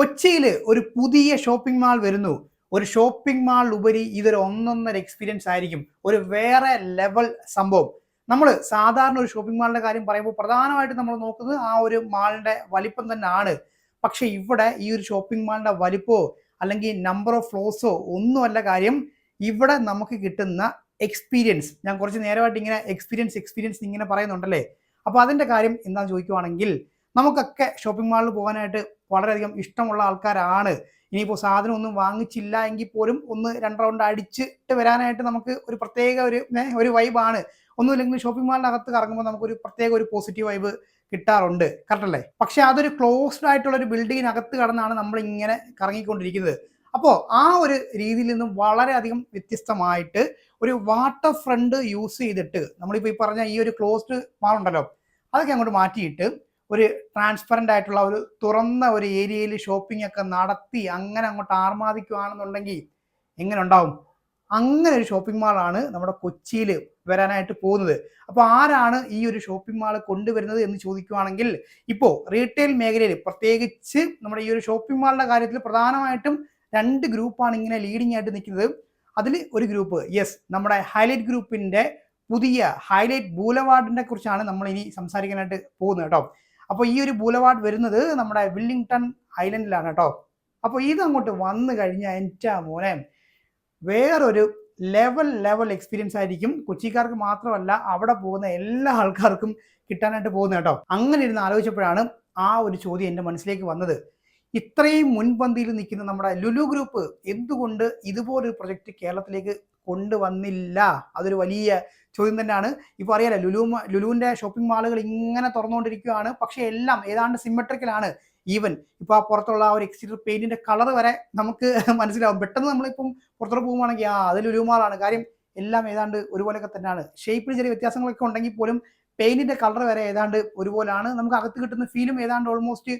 കൊച്ചിയിൽ ഒരു പുതിയ ഷോപ്പിംഗ് മാൾ വരുന്നു. ഒരു ഷോപ്പിംഗ് മാൾ ഉപരി ഇതൊരു ഒന്നൊന്നര എക്സ്പീരിയൻസ് ആയിരിക്കും. ഒരു വേറെ ലെവൽ സംഭവം. നമ്മൾ സാധാരണ ഒരു ഷോപ്പിംഗ് മാളിന്റെ കാര്യം പറയുമ്പോൾ പ്രധാനമായിട്ടും നമ്മൾ നോക്കുന്നത് ആ ഒരു മാളിന്റെ വലിപ്പം തന്നെയാണ്. പക്ഷെ ഇവിടെ ഈ ഒരു ഷോപ്പിംഗ് മാളിന്റെ വലിപ്പമോ അല്ലെങ്കിൽ നമ്പർ ഓഫ് ഫ്ലോസോ ഒന്നുമല്ല കാര്യം. ഇവിടെ നമുക്ക് കിട്ടുന്ന എക്സ്പീരിയൻസ് ഞാൻ കുറച്ച് നേരമായിട്ട് ഇങ്ങനെ എക്സ്പീരിയൻസ് എക്സ്പീരിയൻസ് ഇങ്ങനെ പറയുന്നുണ്ടല്ലേ? അപ്പോൾ അതിന്റെ കാര്യം എന്താണെന്ന് ചോദിക്കുവാണെങ്കിൽ നമുക്കൊക്കെ ഷോപ്പിംഗ് മാളിൽ പോകാനായിട്ട് വളരെയധികം ഇഷ്ടമുള്ള ആൾക്കാരാണ്. ഇനിയിപ്പോൾ സാധനം ഒന്നും വാങ്ങിച്ചില്ല എങ്കിൽ പോലും ഒന്ന് രണ്ട് റൗണ്ട് അടിച്ചിട്ട് വരാനായിട്ട് നമുക്ക് ഒരു പ്രത്യേക ഒരു ഒരു വൈബാണ് ഒന്നുമില്ലെങ്കിൽ ഷോപ്പിംഗ് മാളിന്റെ അകത്ത് കറങ്ങുമ്പോൾ നമുക്കൊരു പ്രത്യേക ഒരു പോസിറ്റീവ് വൈബ് കിട്ടാറുണ്ട്. കറക്റ്റ് അല്ലേ? പക്ഷെ അതൊരു ക്ലോസ്ഡ് ആയിട്ടുള്ള ഒരു ബിൽഡിങ്ങിനകത്ത് കടന്നാണ് നമ്മൾ ഇങ്ങനെ കറങ്ങിക്കൊണ്ടിരിക്കുന്നത്. അപ്പോൾ ആ ഒരു രീതിയിൽ നിന്നും വളരെയധികം വ്യത്യസ്തമായിട്ട് ഒരു വാട്ടർ ഫ്രണ്ട് യൂസ് ചെയ്തിട്ട് നമ്മളിപ്പോൾ ഈ പറഞ്ഞ ഈ ഒരു ക്ലോസ്ഡ് മാളുണ്ടല്ലോ അതൊക്കെ അങ്ങോട്ട് മാറ്റിയിട്ട് ഒരു ട്രാൻസ്പെറന്റ് ആയിട്ടുള്ള ഒരു തുറന്ന ഒരു ഏരിയയിൽ ഷോപ്പിംഗ് ഒക്കെ നടത്തി അങ്ങനെ അങ്ങോട്ട് ആർമാദിക്കുകയാണെന്നുണ്ടെങ്കിൽ എങ്ങനെ ഉണ്ടാവും അങ്ങനെ ഒരു ഷോപ്പിംഗ് മാളാണ് നമ്മുടെ കൊച്ചിയിൽ വരാനായിട്ട് പോകുന്നത്. അപ്പോൾ ആരാണ് ഈ ഒരു ഷോപ്പിംഗ് മാൾ കൊണ്ടുവരുന്നത് എന്ന് ചോദിക്കുവാണെങ്കിൽ ഇപ്പോൾ റീറ്റെയിൽ മേഖലയിൽ പ്രത്യേകിച്ച് നമ്മുടെ ഈ ഒരു ഷോപ്പിംഗ് മാളിന്റെ കാര്യത്തിൽ പ്രധാനമായിട്ടും രണ്ട് ഗ്രൂപ്പാണ് ഇങ്ങനെ ലീഡിംഗ് ആയിട്ട് നിൽക്കുന്നത്. അതിൽ ഒരു ഗ്രൂപ്പ് യെസ് നമ്മുടെ ഹൈലൈറ്റ് ഗ്രൂപ്പിന്റെ പുതിയ ഹൈലൈറ്റ് ബൂലവാർഡിനെ കുറിച്ചാണ് നമ്മൾ ഇനി സംസാരിക്കാനായിട്ട് പോകുന്നത് കേട്ടോ. അപ്പോൾ ഈ ഒരു ബൂലവാർഡ് വരുന്നത് നമ്മുടെ വില്ലിംഗ്ടൺ ഐലൻഡിലാണ് കേട്ടോ. അപ്പോൾ ഇത് അങ്ങോട്ട് വന്നു കഴിഞ്ഞാൽ എന്റെ മോനെ വേറൊരു ലെവൽ ലെവൽ എക്സ്പീരിയൻസ് ആയിരിക്കും. കൊച്ചിക്കാർക്ക് മാത്രമല്ല അവിടെ പോകുന്ന എല്ലാ ആൾക്കാർക്കും കിട്ടാനായിട്ട് പോകുന്നത് കേട്ടോ. അങ്ങനെ ഇരുന്ന് ആലോചിച്ചപ്പോഴാണ് ആ ഒരു ചോദ്യം എന്റെ മനസ്സിലേക്ക് വന്നത്. ഇത്രയും മുൻപന്തിയിൽ നിൽക്കുന്ന നമ്മുടെ ലുലു ഗ്രൂപ്പ് എന്തുകൊണ്ട് ഇതുപോലൊരു പ്രൊജക്റ്റ് കേരളത്തിലേക്ക് കൊണ്ടുവന്നില്ല. അതൊരു വലിയ ചോദ്യം തന്നെയാണ്. ഇപ്പോൾ അറിയാലോ ലുലു ലുലുവിന്റെ ഷോപ്പിംഗ് മാളുകൾ ഇങ്ങനെ തുറന്നുകൊണ്ടിരിക്കുകയാണ്. പക്ഷേ എല്ലാം ഏതാണ്ട് സിമ്മട്രിക്കലാണ് ഈവൻ ഇപ്പോൾ ആ പുറത്തുള്ള ആ ഒരു എക്സ്റ്റീരിയർ പെയിന്റിന്റെ കളർ വരെ നമുക്ക് മനസ്സിലാവും. പെട്ടെന്ന് നമ്മളിപ്പം പുറത്തോട്ട് പോകുവാണെങ്കിൽ ആ അത് ലുലു മാളാണ് കാര്യം എല്ലാം ഏതാണ്ട് ഒരുപോലെയൊക്കെ തന്നെയാണ്. ഷേപ്പിൽ ചെറിയ വ്യത്യാസങ്ങളൊക്കെ ഉണ്ടെങ്കിൽ പോലും പെയിന്റിന്റെ കളർ വരെ ഏതാണ്ട് ഒരുപോലാണ് നമുക്ക് അകത്ത് കിട്ടുന്ന ഫീലും ഏതാണ്ട് ഓൾമോസ്റ്റ്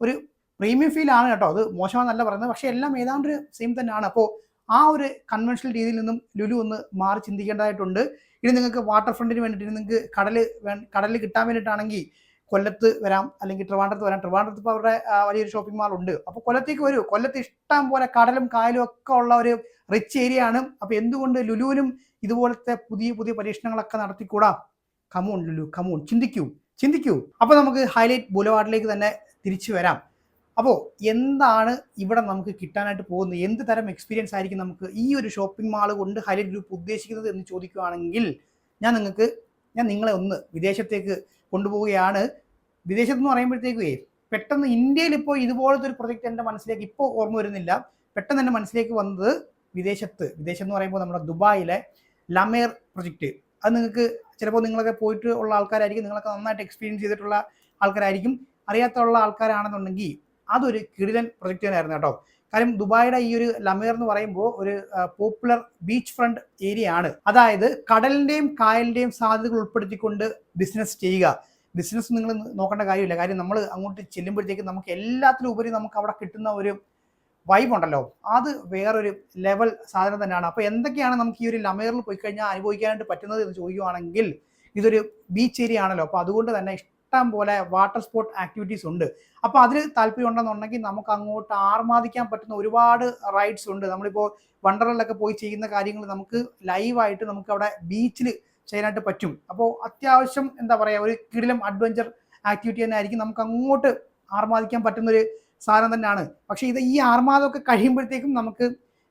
ഒരു പ്രീമിയം ഫീൽ ആണ് കേട്ടോ. അത് മോശമാണെന്നല്ല പറയുന്നത്. പക്ഷേ എല്ലാം ഏതാണ്ട് ഒരു സെയിം തന്നെയാണ്. അപ്പോൾ ആ ഒരു കൺവെൻഷണൽ രീതിയിൽ നിന്നും ലുലു ഒന്ന് മാറി ചിന്തിക്കേണ്ടതായിട്ടുണ്ട്. ഇനി നിങ്ങൾക്ക് വാട്ടർ ഫ്രണ്ടിന് വേണ്ടിയിട്ട് നിങ്ങൾക്ക് കടൽ കടൽ കിട്ടാൻ വേണ്ടിയിട്ടാണെങ്കിൽ കൊല്ലത്ത് വരാം അല്ലെങ്കിൽ ട്രിവാൻഡ്രത്ത് വരാം. ട്രിവാൻഡ്രത്ത് ഇപ്പോൾ അവരുടെ വലിയൊരു ഷോപ്പിംഗ് മാൾ ഉണ്ട്. അപ്പോൾ കൊല്ലത്തേക്ക് വരൂ. കൊല്ലത്ത് ഇഷ്ടം പോലെ കടലും കായലും ഒക്കെ ഉള്ള ഒരു റിച്ച് ഏരിയ ആണ്. അപ്പോൾ എന്തുകൊണ്ട് ലുലുവിനും ഇതുപോലത്തെ പുതിയ പുതിയ പരീക്ഷണങ്ങളൊക്കെ നടത്തിക്കൂടാ? Come on Lulu come on ചിന്തിക്കൂ ചിന്തിക്കൂ. അപ്പോൾ നമുക്ക് ഹൈലൈറ്റ് ബുലവാർഡിലേക്ക് തന്നെ തിരിച്ചു വരാം. അപ്പോൾ എന്താണ് ഇവിടെ നമുക്ക് കിട്ടാനായിട്ട് പോകുന്നത്? എന്ത് തരം എക്സ്പീരിയൻസ് ആയിരിക്കും നമുക്ക് ഈ ഒരു ഷോപ്പിംഗ് മാൾ കൊണ്ട് ഹൈലൈറ്റ് ഗ്രൂപ്പ് ഉദ്ദേശിക്കുന്നത് എന്ന് ചോദിക്കുകയാണെങ്കിൽ ഞാൻ നിങ്ങൾക്ക് ഞാൻ നിങ്ങളെ ഒന്ന് വിദേശത്തേക്ക് കൊണ്ടുപോവുകയാണ്. വിദേശത്ത് എന്ന് പറയുമ്പോഴത്തേക്കേ പെട്ടെന്ന് ഇന്ത്യയിൽ ഇപ്പോൾ ഇതുപോലത്തെ ഒരു പ്രൊജക്റ്റ് എന്റെ മനസ്സിലേക്ക് ഇപ്പോൾ ഓർമ്മ വരുന്നില്ല. പെട്ടെന്ന് എന്റെ മനസ്സിലേക്ക് വന്നത് വിദേശത്ത്. വിദേശം എന്ന് പറയുമ്പോൾ നമ്മുടെ ദുബായിലെ ലമേർ പ്രൊജക്റ്റ് അത് നിങ്ങൾക്ക് ചിലപ്പോൾ നിങ്ങളൊക്കെ പോയിട്ട് ഉള്ള ആൾക്കാരായിരിക്കും. നിങ്ങളൊക്കെ നന്നായിട്ട് എക്സ്പീരിയൻസ് ചെയ്തിട്ടുള്ള ആൾക്കാരായിരിക്കും. അറിയാത്തുള്ള ആൾക്കാരാണെന്നുണ്ടെങ്കിൽ അതൊരു കിടിലൻ പ്രൊജക്റ്റ് തന്നെയായിരുന്നു കേട്ടോ. കാര്യം ദുബായുടെ ഈ ഒരു ലമേർ എന്ന് പറയുമ്പോൾ ഒരു പോപ്പുലർ ബീച്ച് ഫ്രണ്ട് ഏരിയ ആണ്. അതായത് കടലിന്റെയും കായലിന്റെയും സാധ്യതകൾ ഉൾപ്പെടുത്തിക്കൊണ്ട് ബിസിനസ് ചെയ്യുക. ബിസിനസ് നിങ്ങൾ നോക്കേണ്ട കാര്യമില്ല. കാര്യം നമ്മൾ അങ്ങോട്ട് ചെല്ലുമ്പോഴത്തേക്ക് നമുക്ക് എല്ലാത്തിലും ഉപരി നമുക്ക് അവിടെ കിട്ടുന്ന ഒരു വൈബ് ഉണ്ടല്ലോ. അത് വേറൊരു ലെവൽ സാധനം തന്നെയാണ്. അപ്പോൾ എന്തൊക്കെയാണ് നമുക്ക് ഈ ഒരു ലമേറിൽ പോയി കഴിഞ്ഞാൽ അനുഭവിക്കാനായിട്ട് പറ്റുന്നത് എന്ന് ചോദിക്കുവാണെങ്കിൽ ഇതൊരു ബീച്ച് ഏരിയ ആണല്ലോ. അപ്പോൾ അതുകൊണ്ട് തന്നെ ഇഷ്ടം പോലെ വാട്ടർ സ്പോർട്ട് ആക്ടിവിറ്റീസ് ഉണ്ട്. അപ്പോൾ അതിൽ താല്പര്യം ഉണ്ടെന്നുണ്ടെങ്കിൽ നമുക്ക് അങ്ങോട്ട് ആർമാദിക്കാൻ പറ്റുന്ന ഒരുപാട് റൈഡ്സ് ഉണ്ട്. നമ്മളിപ്പോൾ വണ്ടറിലൊക്കെ പോയി ചെയ്യുന്ന കാര്യങ്ങൾ നമുക്ക് ലൈവായിട്ട് നമുക്ക് അവിടെ ബീച്ചിൽ ചെയ്യാനായിട്ട് പറ്റും. അപ്പോൾ അത്യാവശ്യം എന്താ പറയുക ഒരു കിടിലം അഡ്വഞ്ചർ ആക്ടിവിറ്റി തന്നെ ആയിരിക്കും നമുക്ക് അങ്ങോട്ട് ആർമാദിക്കാൻ പറ്റുന്ന ഒരു സാധനം തന്നെയാണ്. പക്ഷേ ഇത് ഈ ആർമാദമൊക്കെ കഴിയുമ്പോഴത്തേക്കും നമുക്ക്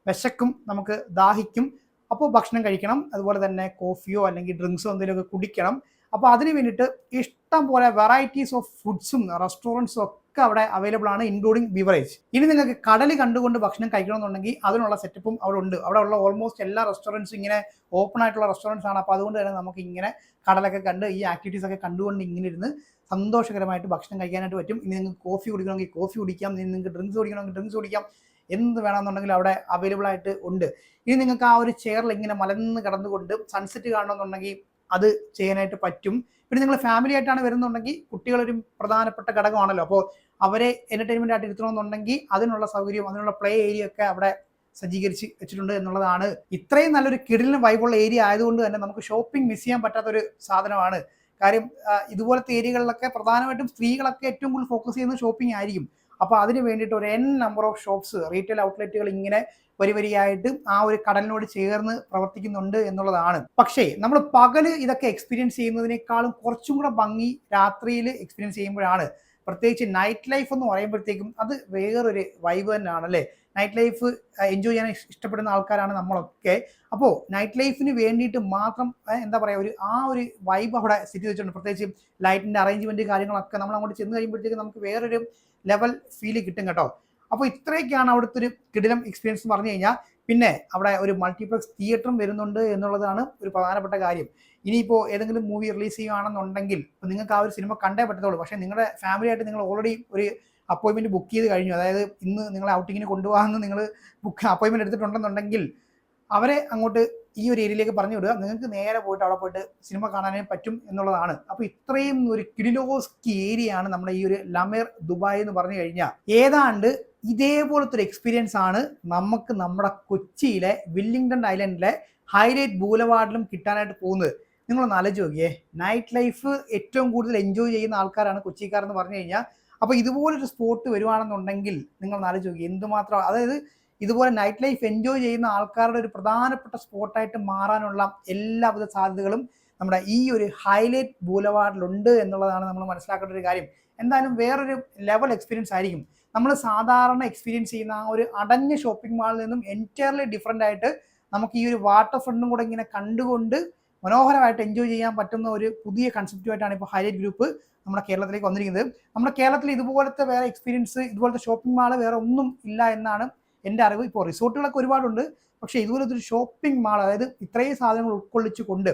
വിശക്കും നമുക്ക് ദാഹിക്കും. അപ്പോൾ ഭക്ഷണം കഴിക്കണം. അതുപോലെ തന്നെ കോഫിയോ അല്ലെങ്കിൽ ഡ്രിങ്ക്സോ എന്തെങ്കിലുമൊക്കെ കുടിക്കണം. അപ്പോൾ അതിന് വേണ്ടിയിട്ട് ഇഷ്ടം പോലെ വെറൈറ്റീസ് ഓഫ് ഫുഡ്സും റെസ്റ്റോറന്റ്സും ഒക്കെ അവിടെ അവൈലബിൾ ആണ് ഇൻക്ലൂഡിങ് ബിവറേജ് ഇനി നിങ്ങൾക്ക് കടൽ കണ്ടുകൊണ്ട് ഭക്ഷണം കഴിക്കണമെന്നുണ്ടെങ്കിൽ അതിനുള്ള സെറ്റപ്പും അവിടെ ഉണ്ട്. അവിടെ ഉള്ള ഓൾമോസ്റ്റ് എല്ലാ റെസ്റ്റോറന്റ്സും ഇങ്ങനെ ഓപ്പൺ ആയിട്ടുള്ള റെസ്റ്റോറന്റ്സ് ആണ്. അപ്പോൾ അതുകൊണ്ട് തന്നെ നമുക്ക് ഇങ്ങനെ കടലൊക്കെ കണ്ട് ഈ ആക്ടിവിറ്റീസ് ഒക്കെ കണ്ടുകൊണ്ട് ഇങ്ങനെ ഇരുന്ന് സന്തോഷകരമായിട്ട് ഭക്ഷണം കഴിക്കാനായിട്ട് പറ്റും. ഇനി നിങ്ങൾക്ക് കോഫി കുടിക്കണമെങ്കിൽ കോഫി കുടിക്കാം. ഇനി നിങ്ങൾക്ക് ഡ്രിങ്ക്സ് കുടിക്കണമെങ്കിൽ ഡ്രിങ്ക്സ് കുടിക്കാം. എന്ത് വേണമെന്നുണ്ടെങ്കിൽ അവിടെ അവൈലബിൾ ആയിട്ട് ഉണ്ട്. ഇനി നിങ്ങൾക്ക് ആ ഒരു ചെയറിൽ ഇങ്ങനെ മലന്ന് കിടന്നുകൊണ്ട് സൺസെറ്റ് കാണണമെന്നുണ്ടെങ്കിൽ അത് ചെയ്യാനായിട്ട് പറ്റും. പിന്നെ നിങ്ങൾ ഫാമിലി ആയിട്ടാണ് വരുന്നുണ്ടെങ്കിൽ കുട്ടികളൊരു പ്രധാനപ്പെട്ട ഘടകമാണല്ലോ. അപ്പോൾ അവരെ എന്റർടൈൻമെന്റ് ആയിട്ട് ഇരുത്തണമെന്നുണ്ടെങ്കിൽ അതിനുള്ള സൗകര്യം അതിനുള്ള പ്ലേ ഏരിയ ഒക്കെ അവിടെ സജ്ജീകരിച്ച് വെച്ചിട്ടുണ്ട് എന്നുള്ളതാണ്. ഇത്രയും നല്ലൊരു കിടിലിന് വൈബുള്ള ഏരിയ ആയതുകൊണ്ട് തന്നെ നമുക്ക് ഷോപ്പിംഗ് മിസ് ചെയ്യാൻ പറ്റാത്ത ഒരു സാധനമാണ്. കാര്യം ഇതുപോലത്തെ ഏരിയകളിലൊക്കെ പ്രധാനമായിട്ടും സ്ത്രീകളൊക്കെ ഏറ്റവും കൂടുതൽ ഫോക്കസ് ചെയ്യുന്നത് ഷോപ്പിംഗ് ആയിരിക്കും. അപ്പോൾ അതിന് വേണ്ടിയിട്ട് ഒരു N number of shops retail ഔട്ട്ലെറ്റുകൾ ഇങ്ങനെ വരി വരിയായിട്ട് ആ ഒരു കടലിനോട് ചേർന്ന് പ്രവർത്തിക്കുന്നുണ്ട് എന്നുള്ളതാണ്. പക്ഷേ നമ്മൾ പകൽ ഇതൊക്കെ എക്സ്പീരിയൻസ് ചെയ്യുന്നതിനേക്കാളും കുറച്ചും കൂടെ ഭംഗി രാത്രിയിൽ എക്സ്പീരിയൻസ് ചെയ്യുമ്പോഴാണ്. പ്രത്യേകിച്ച് നൈറ്റ് ലൈഫ് എന്ന് പറയുമ്പോഴത്തേക്കും അത് വേറൊരു വൈബ് തന്നെയാണ് അല്ലേ നൈറ്റ് ലൈഫ് എൻജോയ് ചെയ്യാൻ ഇഷ്ടപ്പെടുന്ന ആൾക്കാരാണ് നമ്മളൊക്കെ. അപ്പോൾ നൈറ്റ് ലൈഫിന് വേണ്ടിയിട്ട് മാത്രം എന്താ പറയുക ഒരു ആ ഒരു വൈബ് അവിടെ സ്ഥിതി വെച്ചിട്ടുണ്ട്. പ്രത്യേകിച്ച് ലൈറ്റിന്റെ അറേഞ്ച്മെന്റ് കാര്യങ്ങളൊക്കെ നമ്മൾ അങ്ങോട്ട് ചെന്ന് കഴിയുമ്പോഴത്തേക്കും നമുക്ക് വേറൊരു ലെവൽ ഫീൽ കിട്ടും കേട്ടോ. അപ്പോൾ ഇത്രയൊക്കെയാണ് അവിടുത്തെ ഒരു കിടിലം എക്സ്പീരിയൻസ് എന്ന് പറഞ്ഞു കഴിഞ്ഞാൽ പിന്നെ അവിടെ ഒരു മൾട്ടിപ്ലക്സ് തിയേറ്ററും വരുന്നുണ്ട് എന്നുള്ളതാണ് ഒരു പ്രധാനപ്പെട്ട കാര്യം. ഇനിയിപ്പോൾ ഏതെങ്കിലും മൂവി റിലീസ് ചെയ്യുകയാണെന്നുണ്ടെങ്കിൽ നിങ്ങൾക്ക് ആ ഒരു സിനിമ കണ്ടേ പറ്റത്തുള്ളൂ. പക്ഷേ നിങ്ങളുടെ ഫാമിലി ആയിട്ട് നിങ്ങൾ ഓൾറെഡി ഒരു അപ്പോയിൻമെന്റ് ബുക്ക് ചെയ്ത് കഴിഞ്ഞു. അതായത് ഇന്ന് നിങ്ങളെ ഔട്ടിങ്ങിന് കൊണ്ടുപോകാമെന്ന് നിങ്ങൾ ബുക്ക് അപ്പോയിൻമെന്റ് എടുത്തിട്ടുണ്ടെന്നുണ്ടെങ്കിൽ അവരെ അങ്ങോട്ട് ഈ ഒരു ഏരിയയിലേക്ക് പറഞ്ഞു വിടുക. നിങ്ങൾക്ക് നേരെ പോയിട്ട് അവിടെ പോയിട്ട് സിനിമ കാണാനേ പറ്റും എന്നുള്ളതാണ്. അപ്പോൾ ഇത്രയും ഒരു കിഡിലോസ്കി ഏരിയയാണ് നമ്മുടെ ഈ ഒരു ലമേർ ദുബായ് എന്ന് പറഞ്ഞു കഴിഞ്ഞാൽ. ഏതാണ്ട് ഇതേപോലത്തെ ഒരു എക്സ്പീരിയൻസ് ആണ് നമുക്ക് നമ്മുടെ കൊച്ചിയിലെ വില്ലിംഗ്ടൺ ഐലൻഡിലെ ഹൈലൈറ്റ് ബൂലവാർഡിലും കിട്ടാനായിട്ട് പോകുന്നത്. നിങ്ങളൊന്ന് ആലോചിച്ച് നോക്കിയേ. നൈറ്റ് ലൈഫ് ഏറ്റവും കൂടുതൽ എൻജോയ് ചെയ്യുന്ന ആൾക്കാരാണ് കൊച്ചിക്കാർ എന്ന് പറഞ്ഞു കഴിഞ്ഞാൽ. അപ്പോൾ ഇതുപോലൊരു സ്പോട്ട് വരുവാണെന്നുണ്ടെങ്കിൽ നിങ്ങൾ ആലോചിച്ച് നോക്കി എന്തുമാത്രം അതായത് ഇതുപോലെ നൈറ്റ് ലൈഫ് എൻജോയ് ചെയ്യുന്ന ആൾക്കാരുടെ ഒരു പ്രധാനപ്പെട്ട സ്പോട്ടായിട്ട് മാറാനുള്ള എല്ലാവിധ സാധ്യതകളും നമ്മുടെ ഈ ഒരു ഹൈലൈറ്റ് ബൂലവാർഡിലുണ്ട് എന്നുള്ളതാണ് നമ്മൾ മനസ്സിലാക്കേണ്ട ഒരു കാര്യം. എന്തായാലും വേറൊരു ലെവൽ എക്സ്പീരിയൻസ് ആയിരിക്കും. നമ്മൾ സാധാരണ എക്സ്പീരിയൻസ് ചെയ്യുന്ന ആ ഒരു അടഞ്ഞ ഷോപ്പിംഗ് മാളിൽ നിന്നും എന്റയർലി ഡിഫറെന്റ് ആയിട്ട് നമുക്ക് ഈ ഒരു വാട്ടർ ഫ്രണ്ടും കൂടെ ഇങ്ങനെ കണ്ടുകൊണ്ട് മനോഹരമായിട്ട് എൻജോയ് ചെയ്യാൻ പറ്റുന്ന ഒരു പുതിയ കൺസെപ്റ്റുമായിട്ടാണ് ഇപ്പോൾ ഹൈലൈറ്റ് ഗ്രൂപ്പ് നമ്മുടെ കേരളത്തിലേക്ക് വന്നിരിക്കുന്നത്. നമ്മുടെ കേരളത്തിൽ ഇതുപോലത്തെ വേറെ എക്സ്പീരിയൻസ് ഇതുപോലത്തെ ഷോപ്പിംഗ് മാൾ വേറെ ഒന്നും ഇല്ല എന്നാണ് എന്റെ അറിവ് ഇപ്പോൾ റിസോർട്ടുകളൊക്കെ ഒരുപാടുണ്ട്. പക്ഷേ ഇതുപോലത്തെ ഒരു ഷോപ്പിംഗ് മാൾ അതായത് ഇത്രയും സാധനങ്ങൾ ഉൾക്കൊള്ളിച്ചുകൊണ്ട്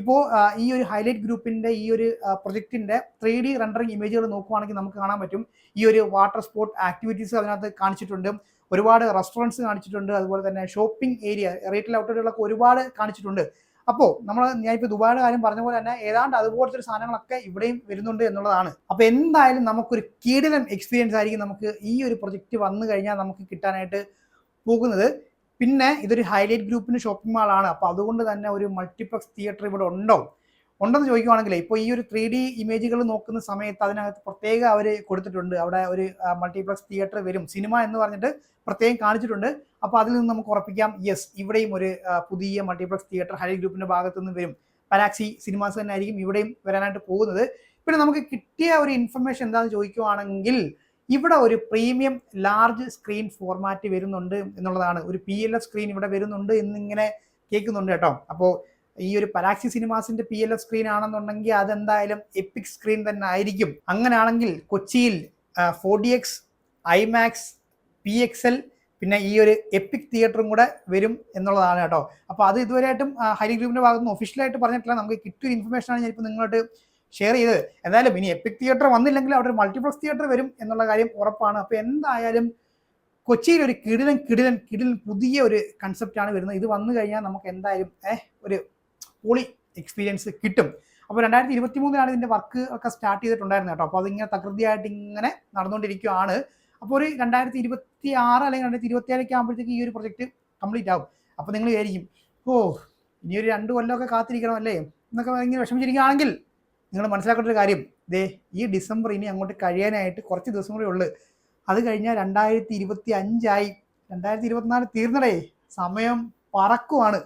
ഇപ്പോൾ ഈ ഒരു ഹൈലൈറ്റ് ഗ്രൂപ്പിന്റെ ഈ ഒരു പ്രൊജക്റ്റിന്റെ ത്രീ ഡി റെൻഡറിങ് ഇമേജുകൾ നോക്കുവാണെങ്കിൽ നമുക്ക് കാണാൻ പറ്റും. ഈ ഒരു വാട്ടർ സ്പോർട്ട് ആക്ടിവിറ്റീസ് അതിനകത്ത് കാണിച്ചിട്ടുണ്ട്. ഒരുപാട് റെസ്റ്റോറന്റ്സ് കാണിച്ചിട്ടുണ്ട്. അതുപോലെ തന്നെ ഷോപ്പിംഗ് ഏരിയ റീറ്റെയിൽ ഔട്ട്ലെറ്റുകളൊക്കെ ഒരുപാട് കാണിച്ചിട്ടുണ്ട്. അപ്പോൾ നമ്മൾ ഞാനിപ്പോൾ ദുബായുടെ കാര്യം പറഞ്ഞ പോലെ തന്നെ ഏതാണ്ട് അതുപോലത്തെ ഒരു സാധനങ്ങളൊക്കെ ഇവിടെയും വരുന്നുണ്ട് എന്നുള്ളതാണ്. അപ്പോൾ എന്തായാലും നമുക്കൊരു കീടിലം എക്സ്പീരിയൻസ് ആയിരിക്കും നമുക്ക് ഈ ഒരു പ്രൊജക്റ്റ് വന്നു കഴിഞ്ഞാൽ നമുക്ക് കിട്ടാനായിട്ട് പോകുന്നത്. പിന്നെ ഇതൊരു ഹൈലൈറ്റ് ഗ്രൂപ്പിന് ഷോപ്പിംഗ് മാളാണ് അപ്പോൾ അതുകൊണ്ട് തന്നെ ഒരു മൾട്ടിപ്ലക്സ് തിയേറ്റർ ഇവിടെ ഉണ്ടോ? ഉണ്ടെന്ന് ചോദിക്കുവാണെങ്കിൽ ഇപ്പോൾ ഈ ഒരു ത്രീ ഡി ഇമേജുകൾ നോക്കുന്ന സമയത്ത് അതിനകത്ത് പ്രത്യേകം അവർ കൊടുത്തിട്ടുണ്ട്. അവിടെ ഒരു മൾട്ടിപ്ലക്സ് തിയേറ്റർ വരും. സിനിമ എന്ന് പറഞ്ഞിട്ട് പ്രത്യേകം കാണിച്ചിട്ടുണ്ട്. അപ്പോൾ അതിൽ നിന്ന് നമുക്ക് ഉറപ്പിക്കാം യെസ് ഇവിടെയും ഒരു പുതിയ മൾട്ടിപ്ലക്സ് തിയേറ്റർ ഹരി ഗ്രൂപ്പിന്റെ ഭാഗത്തു നിന്ന് വരും. പരാക്സി സിനിമാസ് തന്നെ ആയിരിക്കും ഇവിടെയും വരാനായിട്ട് പോകുന്നത്. പിന്നെ നമുക്ക് കിട്ടിയ ഒരു ഇൻഫർമേഷൻ എന്താണെന്ന് ചോദിക്കുവാണെങ്കിൽ ഇവിടെ ഒരു പ്രീമിയം ലാർജ് സ്ക്രീൻ ഫോർമാറ്റ് വരുന്നുണ്ട് എന്നുള്ളതാണ്. ഒരു പി എൽ എഫ് സ്ക്രീൻ ഇവിടെ വരുന്നുണ്ട് എന്നിങ്ങനെ കേൾക്കുന്നുണ്ട് കേട്ടോ. അപ്പോൾ ഈ ഒരു പരാക്സി സിനിമാസിന്റെ പി എൽ എഫ് സ്ക്രീൻ ആണെന്നുണ്ടെങ്കിൽ അതെന്തായാലും എപ്പിക് സ്ക്രീൻ തന്നെ ആയിരിക്കും. അങ്ങനെയാണെങ്കിൽ കൊച്ചിയിൽ four D X IMAX P X L പിന്നെ ഈ ഒരു എപ്പിക് തിയേറ്ററും കൂടെ വരും എന്നുള്ളതാണ് കേട്ടോ. അപ്പോൾ അത് ഇതുവരെയായിട്ടും ഹരി ഗ്രൂപ്പിന്റെ ഭാഗത്ത് നിന്ന് ഒഫീഷ്യലായിട്ട് പറഞ്ഞിട്ടില്ല. നമുക്ക് കിട്ടിയ ഇൻഫർമേഷൻ ആണ് ഞാനിപ്പോൾ നിങ്ങളോട് ഷെയർ ചെയ്തത്. എന്തായാലും ഇനി എപ്പിക് തിയേറ്റർ വന്നില്ലെങ്കിൽ അവിടെ ഒരു മൾട്ടിപ്ലക്സ് തിയേറ്റർ വരും എന്നുള്ള കാര്യം ഉറപ്പാണ്. അപ്പോൾ എന്തായാലും കൊച്ചിയിൽ ഒരു കിടിലൻ കിടിലൻ കിടിലൻ പുതിയ ഒരു കൺസെപ്റ്റാണ് വരുന്നത്. ഇത് വന്നു കഴിഞ്ഞാൽ നമുക്ക് എന്തായാലും ഏഹ് ഒരു പൊളി എക്സ്പീരിയൻസ് കിട്ടും. അപ്പോൾ രണ്ടായിരത്തി ഇരുപത്തി മൂന്നിലാണ് ഇതിന്റെ വർക്ക് ഒക്കെ സ്റ്റാർട്ട് ചെയ്തിട്ടുണ്ടായിരുന്നത് കേട്ടോ. അപ്പോൾ അതിങ്ങനെ തകൃതിയായിട്ട് ഇങ്ങനെ നടന്നുകൊണ്ടിരിക്കുകയാണ് അപ്പോൾ ഒരു രണ്ടായിരത്തി ഇരുപത്തി ആറ് അല്ലെങ്കിൽ രണ്ടായിരത്തി ഇരുപത്തി ഏഴൊക്കെ ആകുമ്പോഴത്തേക്ക് ഈ ഒരു പ്രൊജക്റ്റ് കംപ്ലീറ്റ് ആകും അപ്പോൾ നിങ്ങൾ വിചാരിക്കും ഓ ഇനി ഒരു രണ്ട് കൊല്ലമൊക്കെ കാത്തിരിക്കണം അല്ലേ? എന്നൊക്കെ ഭയങ്കര വിഷമിച്ചിരിക്കുകയാണെങ്കിൽ നിങ്ങൾ മനസ്സിലാക്കേണ്ട ഒരു കാര്യം ദേ ഈ ഡിസംബർ ഇനി അങ്ങോട്ട് കഴിയാനായിട്ട് കുറച്ച് ദിവസം കൂടെ ഉള്ളു. അത് കഴിഞ്ഞാൽ രണ്ടായിരത്തി ഇരുപത്തി അഞ്ചായി രണ്ടായിരത്തി ഇരുപത്തിനാല് തീർന്നടേ. സമയം പറക്കുവാണ്.